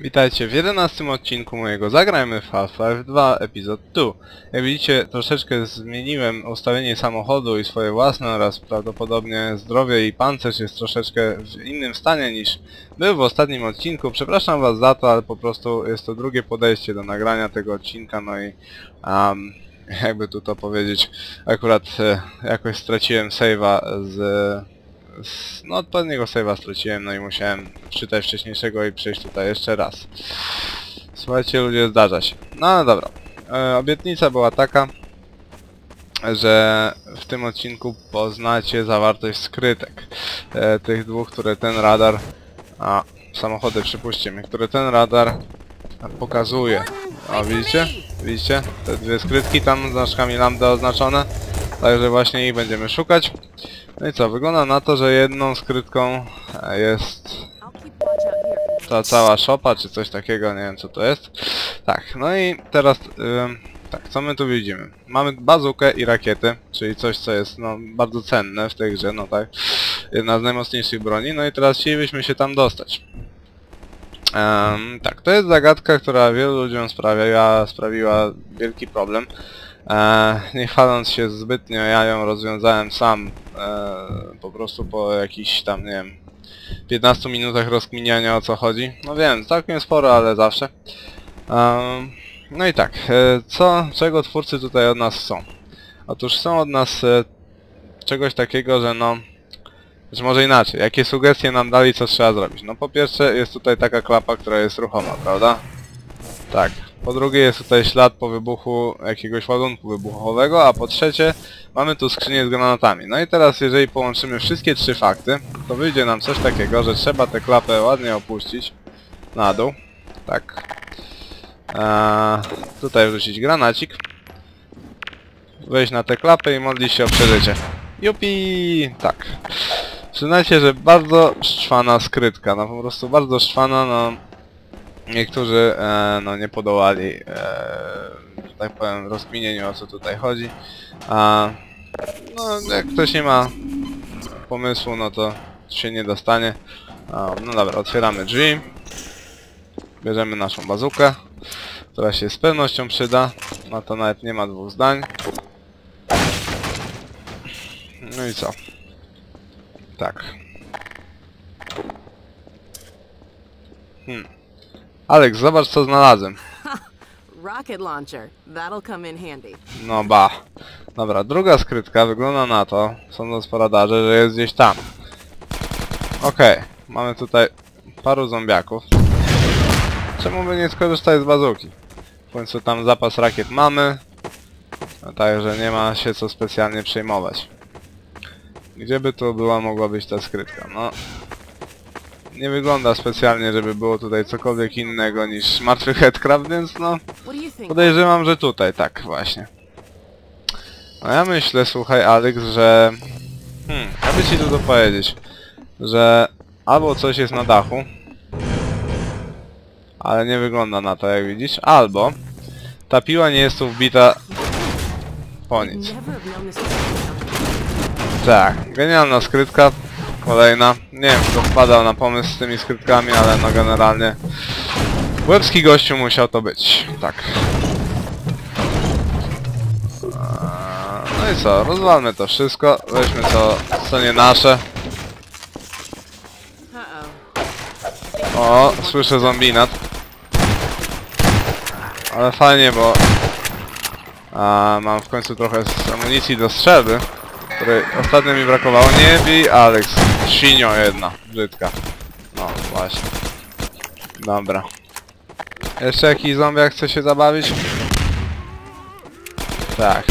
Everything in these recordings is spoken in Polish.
Witajcie w 11 odcinku mojego Zagrajmy w Half-Life 2 Epizod 2. Jak widzicie troszeczkę zmieniłem ustawienie samochodu i swoje własne oraz prawdopodobnie zdrowie i pancerz jest troszeczkę w innym stanie niż był w ostatnim odcinku. Przepraszam was za to, ale po prostu jest to drugie podejście do nagrania tego odcinka, no i um, jakby tu to powiedzieć, akurat e, jakoś straciłem save'a z, no odpowiedniego save'a straciłem, no i musiałem czytać wcześniejszego i przejść tutaj jeszcze raz. Słuchajcie ludzie, zdarza się. No ale dobra. E, obietnica była taka, że w tym odcinku poznacie zawartość skrytek. E, tych dwóch, które ten radar... A, samochody przypuśćcie mnie, które ten radar pokazuje. A widzicie? Widzicie? Te dwie skrytki tam znaczkami lambda oznaczone. Także właśnie ich będziemy szukać. No i co, wygląda na to, że jedną skrytką e, jest ta cała szopa, czy coś takiego, nie wiem co to jest. Tak, no i teraz, ym, tak, co my tu widzimy? Mamy bazukę i rakiety, czyli coś, co jest, no, bardzo cenne w tej grze, no tak. Jedna z najmocniejszych broni, no i teraz chcielibyśmy się tam dostać. Em, tak, to jest zagadka, która wielu ludziom sprawiła, sprawiła wielki problem. E, nie chwaląc się zbytnio, ja ją rozwiązałem sam, e, po prostu po jakichś tam, nie wiem, 15 minutach rozkminiania o co chodzi. No wiem, całkiem sporo, ale zawsze. Um, no i tak, e, co, czego twórcy tutaj od nas chcą? Otóż chcą od nas e, czegoś takiego, że no... Czy może inaczej, jakie sugestie nam dali, co trzeba zrobić? No po pierwsze jest tutaj taka klapa, która jest ruchoma, prawda? Tak. Po drugie jest tutaj ślad po wybuchu jakiegoś ładunku wybuchowego, a po trzecie mamy tu skrzynię z granatami. No i teraz jeżeli połączymy wszystkie trzy fakty, to wyjdzie nam coś takiego, że trzeba tę klapę ładnie opuścić na dół. Tak. Eee, tutaj wrzucić granacik. Wejść na tę klapę i modlić się o przeżycie. Jupi! Tak. Przyznajcie, że bardzo szczwana skrytka, no po prostu bardzo szczwana, no niektórzy e, no nie podołali, e, że tak powiem, rozkminieniu o co tutaj chodzi. A no jak ktoś nie ma pomysłu, no to się nie dostanie. A, no dobra, otwieramy drzwi. Bierzemy naszą bazukę, która się z pewnością przyda. No to nawet nie ma dwóch zdań. No i co? Tak. Hmm. Alex, zobacz co znalazłem. Rocket launcher. That'll come in handy. No ba. Dobra, druga skrytka wygląda na to, sądząc po radarze, że jest gdzieś tam. Okej, mamy tutaj paru zombiaków. Czemu by nie skorzystać z bazuki? W końcu tam zapas rakiet mamy. No, Także nie ma się co specjalnie przejmować. Gdzie by tu była mogła być ta skrytka? No... Nie wygląda specjalnie, żeby było tutaj cokolwiek innego niż martwy headcraft, więc no... Podejrzewam, że tutaj, tak właśnie. No ja myślę, słuchaj Alex, że... Hmm, ja by ci tu to powiedzieć. Że albo coś jest na dachu, ale nie wygląda na to jak widzisz, albo ta piła nie jest tu wbita po nic. Tak, genialna skrytka, kolejna. Nie wiem, kto wpadał na pomysł z tymi skrytkami, ale no generalnie łebski gościu musiał to być, tak. No i co, rozwalmy to wszystko, weźmy to, co nie nasze. O, słyszę zombinat. Ale fajnie, bo... A, mam w końcu trochę z amunicji do strzelby, ostatnio mi brakowało. Nie bij, Alex. Świnio jedna, brzydka. No, właśnie. Dobra. Jeszcze jakiś zombiak chce się zabawić? Tak.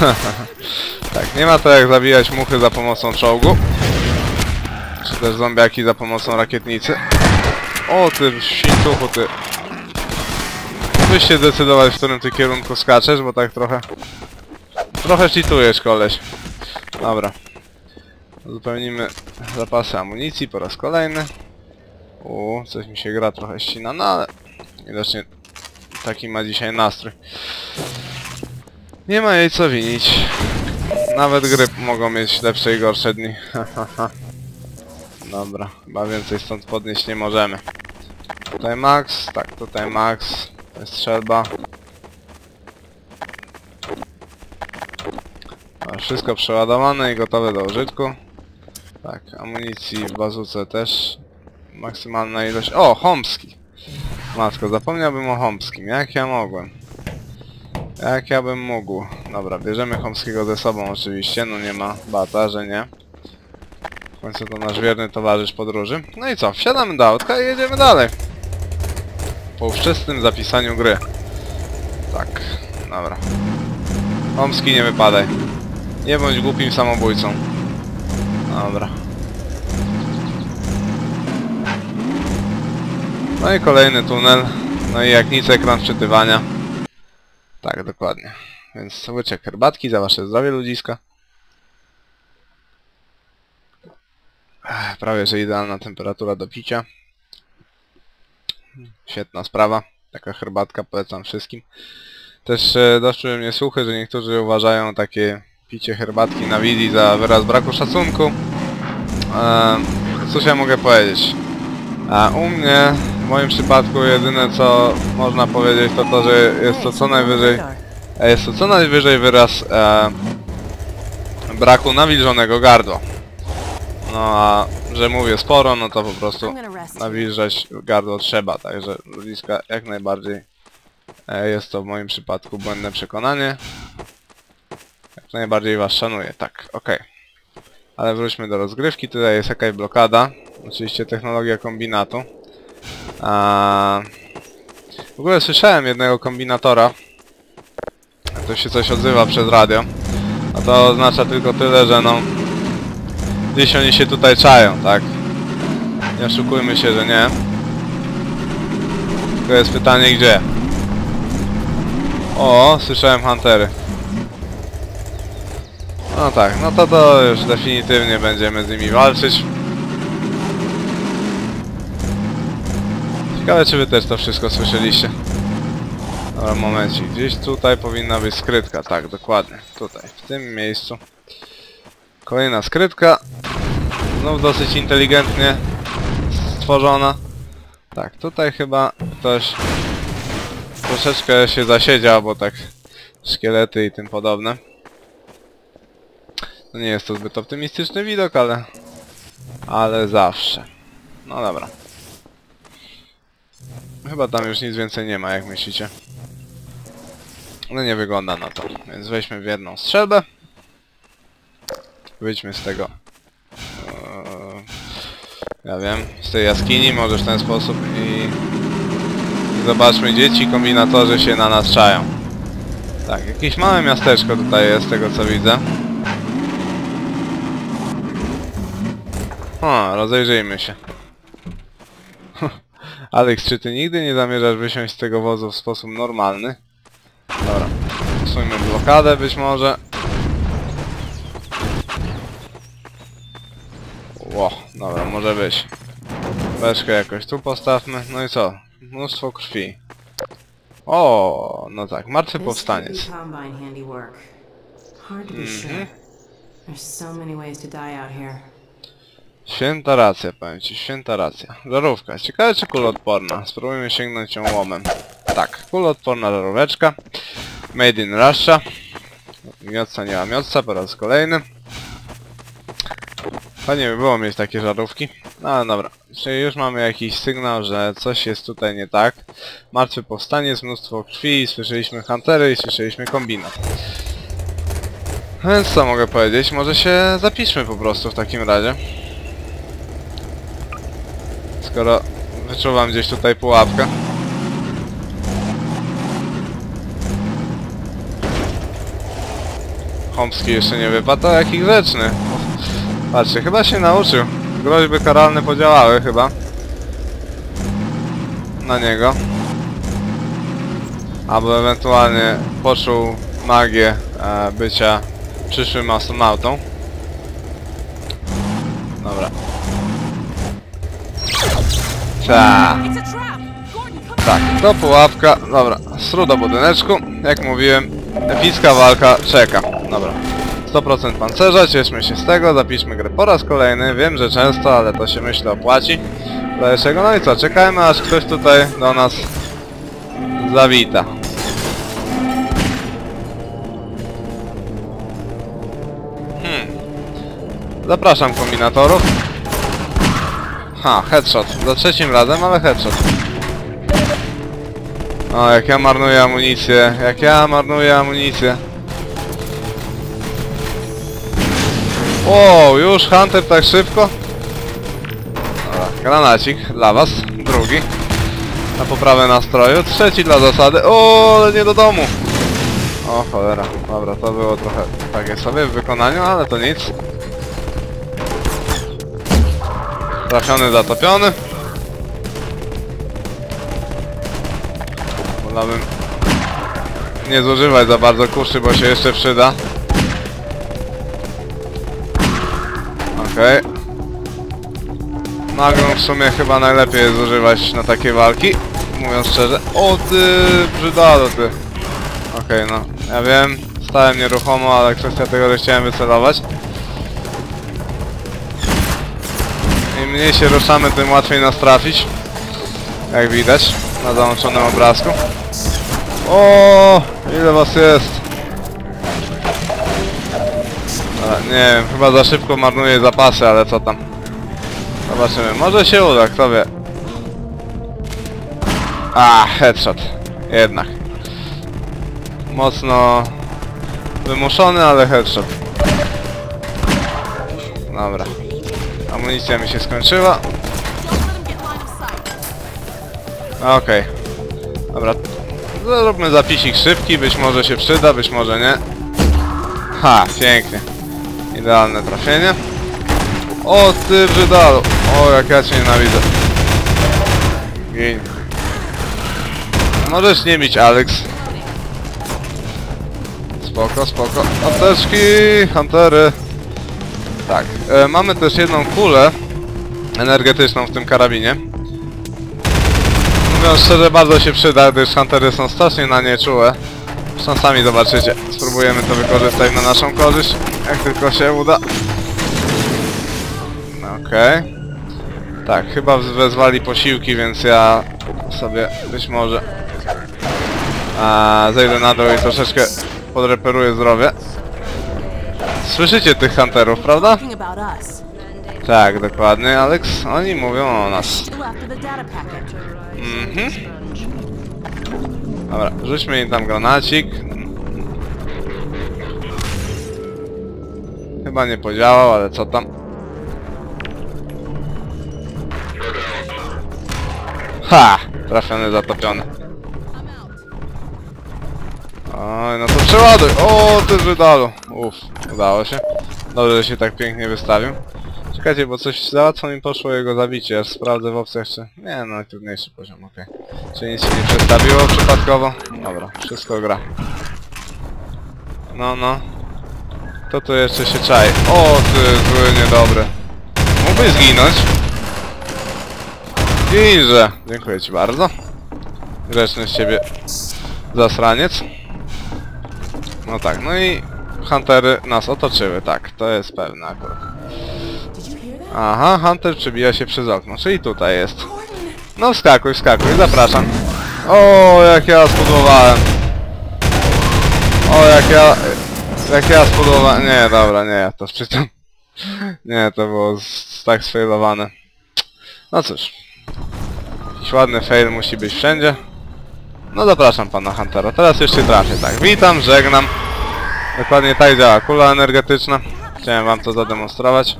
tak, nie ma to jak zabijać muchy za pomocą czołgu. Czy też zombiaki za pomocą rakietnicy. O ty świntuchu ty. Mógłbyś się decydować w którym ty kierunku skaczesz, bo tak trochę... Trochę cheatujesz koleś. Dobra. Uzupełnimy zapasy amunicji po raz kolejny. U, coś mi się gra trochę ścina, no ale... Widocznie taki ma dzisiaj nastrój. Nie ma jej co winić. Nawet gry mogą mieć lepsze i gorsze dni. Dobra, chyba więcej stąd podnieść nie możemy. Tutaj max, tak, tutaj max. Strzelba. A, Wszystko przeładowane i gotowe do użytku. Tak, amunicji w bazuce też maksymalna ilość. O, Homski! Matko, zapomniałbym o Homskim. Jak ja mogłem? Jak ja bym mógł? Dobra, bierzemy Homskiego ze sobą oczywiście, no nie ma bata, że nie. W końcu to nasz wierny towarzysz podróży. No i co? Wsiadamy do autka i jedziemy dalej. Po wczesnym zapisaniu gry. Tak, dobra. Homski, nie wypadaj. Nie bądź głupim samobójcą. Dobra. No i kolejny tunel. No i jak nic ekran wczytywania. Tak, dokładnie. Więc łyczek herbatki za wasze zdrowie ludziska. Prawie, że idealna temperatura do picia. Świetna sprawa. Taka herbatka polecam wszystkim. Też e, doszły mnie słuchy, że niektórzy uważają takie picie herbatki na wizji za wyraz braku szacunku. E, cóż ja mogę powiedzieć? A u mnie, w moim przypadku, jedyne co można powiedzieć to to, że jest to co najwyżej E, Jest to co najwyżej wyraz e, braku nawilżonego gardła. No a że mówię sporo, no to po prostu nawilżać gardło trzeba, także ludziska jak najbardziej e, jest to w moim przypadku błędne przekonanie. Najbardziej was szanuję, tak, okej. Ale wróćmy do rozgrywki, tutaj jest jakaś blokada, oczywiście technologia kombinatu. A... W ogóle słyszałem jednego kombinatora, to się coś odzywa przez radio. A to oznacza tylko tyle, że no... Gdzieś oni się tutaj czają, tak? Nie oszukujmy się, że nie. Tylko jest pytanie gdzie. O, słyszałem huntery. No tak, no to to już definitywnie będziemy z nimi walczyć. Ciekawe czy wy też to wszystko słyszeliście. Dobra, momencik. Gdzieś tutaj powinna być skrytka. Tak, dokładnie. Tutaj, w tym miejscu. Kolejna skrytka. Znów dosyć inteligentnie stworzona. Tak, tutaj chyba ktoś troszeczkę się zasiedział, bo tak szkielety i tym podobne. Nie jest to zbyt optymistyczny widok, ale... Ale zawsze. No dobra. Chyba tam już nic więcej nie ma, jak myślicie. No nie wygląda na to, więc weźmy w jedną strzelbę. Wyjdźmy z tego... Eee, ja wiem, z tej jaskini może w ten sposób i... Zobaczmy, dzieci kombinatorzy się na nas czają. Tak, jakieś małe miasteczko tutaj jest, z tego co widzę. O, rozejrzyjmy się. Alex, czy ty nigdy nie zamierzasz wysiąść z tego wozu w sposób normalny? Dobra. Usuńmy blokadę być może. Ło, dobra, może być. Beczkę jakoś tu postawmy. No i co? Mnóstwo krwi. O, no tak, martwy powstaniec. sure. There's so many ways to die out here. Święta racja, powiem ci, święta racja. Żarówka. Ciekawe czy kuloodporna. Spróbujmy sięgnąć ją łomem. Tak, kuloodporna żaróweczka. Made in Russia. Miotca nie ma miotca, po raz kolejny. Fajnie by było mieć takie żarówki. No ale dobra. Czyli już mamy jakiś sygnał, że coś jest tutaj nie tak. Martwy powstaniec, mnóstwo krwi, słyszeliśmy huntery i słyszeliśmy kombinat. Więc co mogę powiedzieć? Może się zapiszmy po prostu w takim razie. Skoro wyczuwam gdzieś tutaj pułapkę. Chomski jeszcze nie wypadł, to jaki grzeczny. Patrzcie, chyba się nauczył. Groźby karalne podziałały chyba. Na niego. Albo ewentualnie poczuł magię e, bycia przyszłym astronautą. Dobra. Ta. Tak, to pułapka. Dobra, sru do budyneczku. Jak mówiłem, epicka walka czeka. Dobra. 100% pancerza, cieszmy się z tego, zapiszmy grę po raz kolejny. Wiem, że często, ale to się myślę opłaci. Dalszego. No i co, czekajmy aż ktoś tutaj do nas zawita. Hmm. Zapraszam kombinatorów. Ha, headshot. Za trzecim razem, ale headshot. O, jak ja marnuję amunicję. Jak ja marnuję amunicję. O, już Hunter tak szybko? Dobra, granacik dla was. Drugi. Na poprawę nastroju. Trzeci dla zasady. O, ale nie do domu. O cholera. Dobra, to było trochę takie sobie w wykonaniu, ale to nic. Trafiony, zatopiony. Wolałbym nie zużywać za bardzo kuszy, bo się jeszcze przyda. Okej. Magnum w sumie chyba najlepiej jest zużywać na takie walki. Mówiąc szczerze. O ty, brzydalo ty. Okej, no. Ja wiem, stałem nieruchomo, ale kwestia tego, że chciałem wycelować. Mniej się ruszamy, tym łatwiej nas trafić. Jak widać na załączonym obrazku. O, ile was jest? Dobra, nie wiem, chyba za szybko marnuję zapasy, ale co tam. Zobaczymy, może się uda, kto wie. A, headshot. Jednak. Mocno wymuszony, ale headshot. Dobra. Amunicja mi się skończyła. Okej. Dobra. Zróbmy zapisik szybki, być może się przyda, być może nie. Ha, pięknie. Idealne trafienie. O ty brzydalu. O jak ja cię nienawidzę. Gin. Możesz nie mieć Alex. Spoko, spoko. Apteczki, huntery. Tak, e, mamy też jedną kulę energetyczną w tym karabinie. Mówiąc szczerze, bardzo się przyda, gdyż huntery są strasznie na nie czułe. Zresztą sami zobaczycie. Spróbujemy to wykorzystać na naszą korzyść, jak tylko się uda. Okej. Tak, chyba wezwali posiłki, więc ja sobie być może a, zejdę na dół i troszeczkę podreperuję zdrowie. Słyszycie tych hunterów, prawda? Tak, dokładnie, Alex. Oni mówią o nas. Mhm. Dobra, rzućmy im tam granacik. Chyba nie podziałał, ale co tam? Ha! Trafiony, zatopiony. Oj, no to przeładuj! O, ty wydalu! Uff, udało się. Dobrze, że się tak pięknie wystawił. Czekajcie, bo coś za łatwo mi poszło jego zabicie, aż sprawdzę w opcjach czy... Nie, no trudniejszy poziom, okej. Czy nic się nie przestawiło przypadkowo? Dobra, wszystko gra. No, no. To tu jeszcze się czai. O, ty zły, niedobry. Mógłbyś zginąć? Ginże! Dziękuję ci bardzo. Grzeczny z ciebie zasraniec. No tak, no i huntery nas otoczyły, tak, to jest pewne akurat. Aha, Hunter przebija się przez okno, czyli tutaj jest. No wskakuj, wskakuj, zapraszam. O, jak ja spudłowałem. O, jak ja... Jak ja spudłowałem... Nie, dobra, nie, to wczytam. Nie, to było z, tak sfailowane. No cóż. Jakiś ładny fail musi być wszędzie. No zapraszam pana Huntera, teraz się trafię, tak. Witam, żegnam. Dokładnie tak działa kula energetyczna. Chciałem wam to zademonstrować.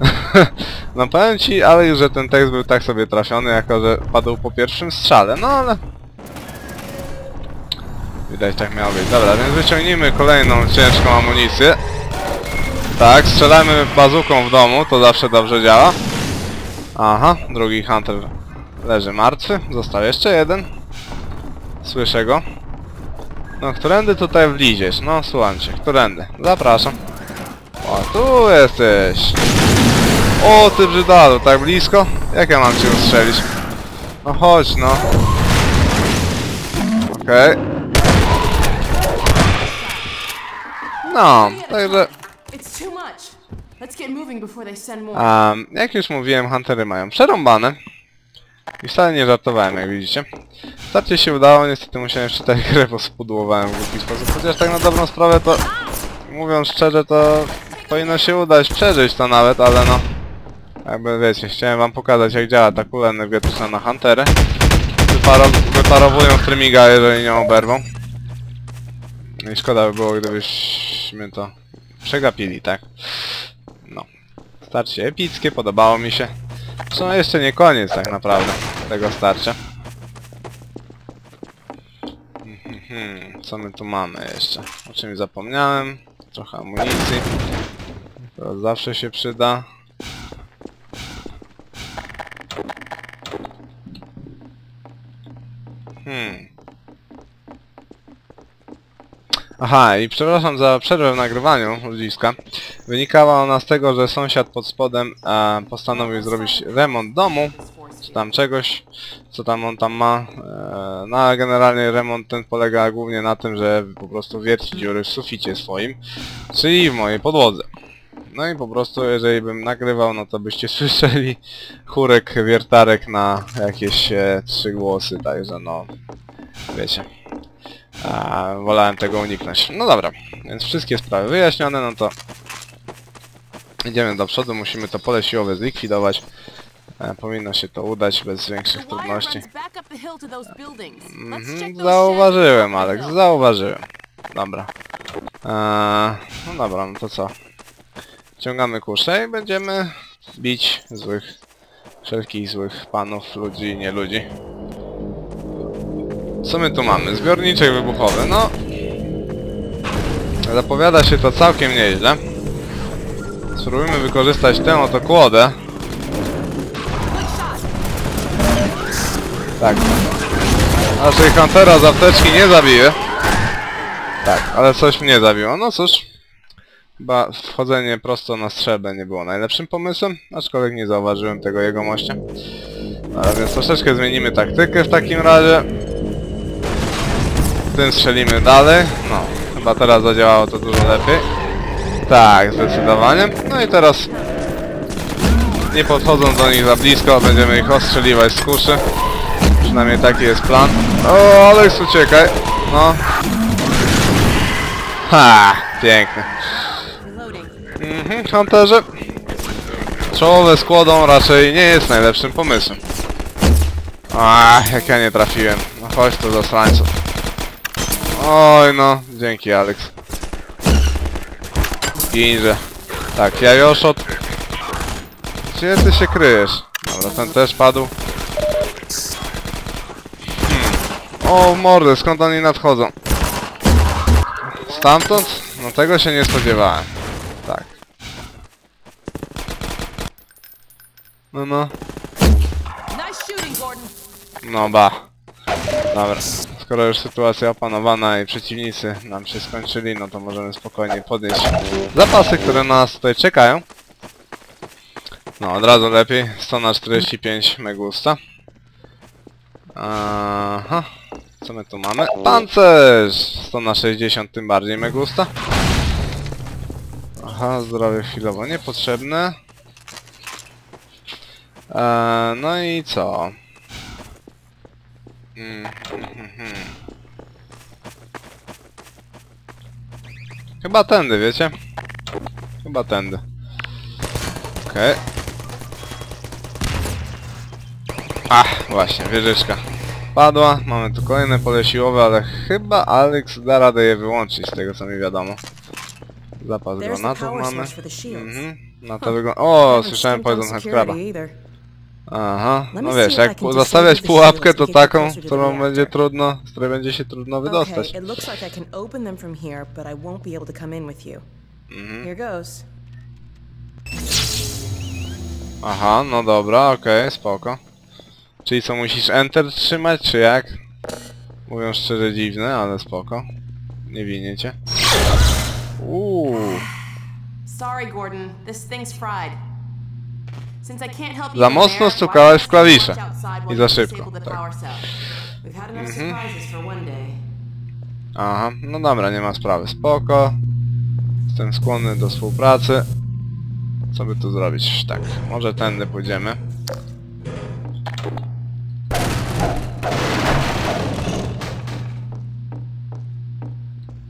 no powiem ci, ale że ten tekst był tak sobie trafiony, jako że padł po pierwszym strzale, no ale... Widać tak miało być. Dobra, więc wyciągnijmy kolejną ciężką amunicję. Tak, strzelamy bazuką w domu, to zawsze dobrze działa. Aha, drugi hunter leży martwy, został jeszcze jeden. Słyszę go. No, którędy tutaj wliziesz? No, słuchajcie, którędy? Zapraszam. O, tu jesteś. O, ty brzydalu, tak blisko? Jak ja mam cię ustrzelić? No chodź, no. Okej. No, także... A jak już mówiłem, huntery mają przerąbane. I wcale nie żartowałem, jak widzicie. Starcie się udało, niestety musiałem wczytać grę, bo spudłowałem w głupi sposób. Chociaż tak na dobrą sprawę to, mówiąc szczerze, to powinno się udać przeżyć to nawet, ale no... Jakby wiecie, chciałem wam pokazać jak działa ta kula energetyczna na huntery. Wyparo wyparowują streamiga, jeżeli nie oberwą. No i szkoda by było, gdybyśmy to przegapili, tak? No. Starcie epickie, podobało mi się. Zresztą jeszcze nie koniec tak naprawdę tego starcia. Mhm, Co my tu mamy jeszcze? O czym zapomniałem? Trochę amunicji. To zawsze się przyda. Hmm. Aha, i przepraszam za przerwę w nagrywaniu ludziska. Wynikała ona z tego, że sąsiad pod spodem e, postanowił zrobić remont domu, czy tam czegoś, co tam on tam ma. E, no generalnie remont ten polega głównie na tym, że po prostu wierci dziury w suficie swoim, czyli w mojej podłodze. No i po prostu jeżeli bym nagrywał, no to byście słyszeli chórek wiertarek na jakieś e, trzy głosy, także no, wiecie. A, wolałem tego uniknąć. No dobra, więc wszystkie sprawy wyjaśnione, no to idziemy do przodu, musimy to pole siłowe zlikwidować. E, powinno się to udać bez większych trudności. Mhm, zauważyłem, Alex, zauważyłem. Dobra. Eee, no dobra, no to co? Ciągamy kuszę i będziemy bić złych, wszelkich złych panów, ludzi i nie ludzi. Co my tu mamy? Zbiorniczek wybuchowy, no... Zapowiada się to całkiem nieźle. Spróbujmy wykorzystać tę oto kłodę. Tak. Naszej Huntera z apteczki nie zabiję. Tak, ale coś mnie zabiło. No cóż. Chyba wchodzenie prosto na strzelbę nie było najlepszym pomysłem, aczkolwiek nie zauważyłem tego jego mościa. Ale więc troszeczkę zmienimy taktykę w takim razie. Tym strzelimy dalej. No, chyba teraz zadziałało to dużo lepiej. Tak, zdecydowanie. No i teraz nie podchodząc do nich za blisko, będziemy ich ostrzeliwać z kuszy. Przynajmniej taki jest plan. O, Alex, uciekaj. No. Ha. Reloading. Mhm, Hunterze. Czołowe skłodą raczej nie jest najlepszym pomysłem. Ach, jak ja nie trafiłem. No chodź tu do srańców. Oj no, dzięki Alex. Ginże. Tak, Jajoszot. Gdzie ty się kryjesz? Dobra, ten też padł. Hmm. O mordy, skąd oni nadchodzą? Stamtąd? No tego się nie spodziewałem. Tak. No no. No ba. Dobra. Skoro już sytuacja opanowana i przeciwnicy nam się skończyli, no to możemy spokojnie podnieść zapasy, które na nas tutaj czekają. No, od razu lepiej. 100 na 45 megusta. Aha. Co my tu mamy? Pancerz! 100 na 60 tym bardziej megusta. Aha, zdrowie chwilowo niepotrzebne. Eee, no i co? Mm, mhm, mhm. Chyba tędy, wiecie? Chyba tędy. Okej. Ach, właśnie, wieżyczka. Padła, mamy tu kolejne pole siłowe, ale chyba Alex da radę je wyłączyć z tego co mi wiadomo. Zapas granatów mamy. Mhm. Na to wygląda... O, słyszałem poison either. Aha, no wiesz, jak the pułapkę to taką, którą będzie trudno, z której będzie się trudno Okay, wydostać. Mhm. Aha, no dobra, okej, spoko. Czyli co, musisz Enter trzymać, czy jak? Mówiąc szczerze dziwne, ale spoko. Nie winię cię. Uuu, Sorry, Gordon. This thing's fried. Za mocno stukałeś w klawisze. I za szybko, tak. Mhm. aha, no dobra, nie ma sprawy, spoko. Jestem skłonny do współpracy. Co by tu zrobić? Tak, może tędy pójdziemy.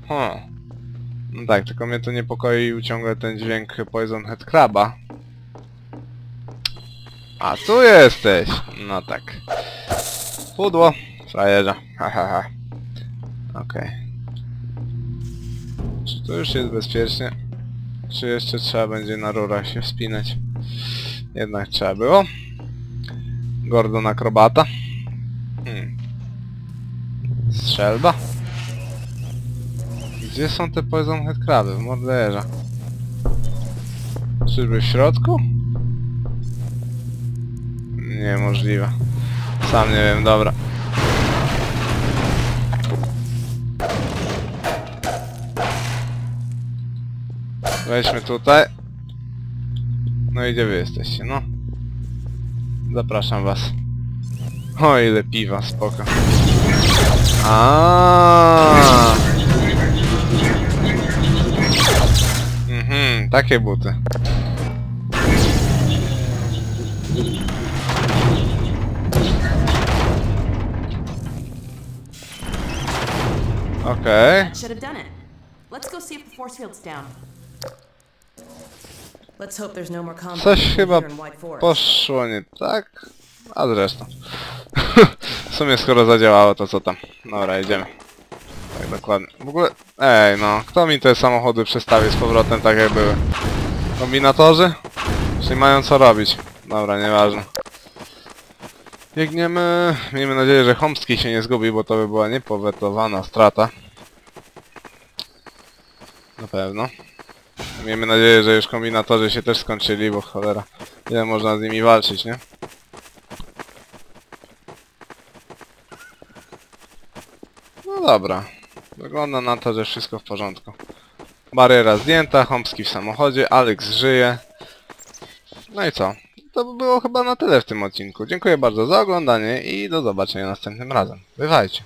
Hmm. No tak, tylko mnie tu niepokoi ciągle ten dźwięk Poison Head Craba. A tu jesteś! No tak. Pudło. Frajerza. Ha ha ha. Okej. Czy tu już jest bezpiecznie? Czy jeszcze trzeba będzie na rurach się wspinać? Jednak trzeba było. Gordon akrobata. Hmm. Strzelba. Gdzie są te poison head kraby? W morderza. Czyżby w środku? Niemożliwe. Sam nie wiem, dobra. Weźmy tutaj. No i gdzie wy jesteście, no? Zapraszam was. O, ile piwa, spoko. A. Mhm, takie buty. Okej. That should have done it. Let's go see if the force field's down. Let's hope there's no more combat Coś chyba poszło nie tak. A zresztą. w sumie skoro zadziałało, to co tam. Dobra, jedziemy. Tak dokładnie. W ogóle... Ej, no. Kto mi te samochody przestawi z powrotem tak jak były? Kombinatorzy? Czyli mają co robić. Dobra, nieważne. Biegniemy. Miejmy nadzieję, że Chomski się nie zgubi, bo to by była niepowetowana strata. Na pewno. Miejmy nadzieję, że już kombinatorzy się też skończyli, bo cholera, ile można z nimi walczyć, nie? No dobra. Wygląda na to, że wszystko w porządku. Bariera zdjęta, Chomski w samochodzie, Alex żyje. No i co? To by było chyba na tyle w tym odcinku. Dziękuję bardzo za oglądanie i do zobaczenia następnym razem. Bywajcie.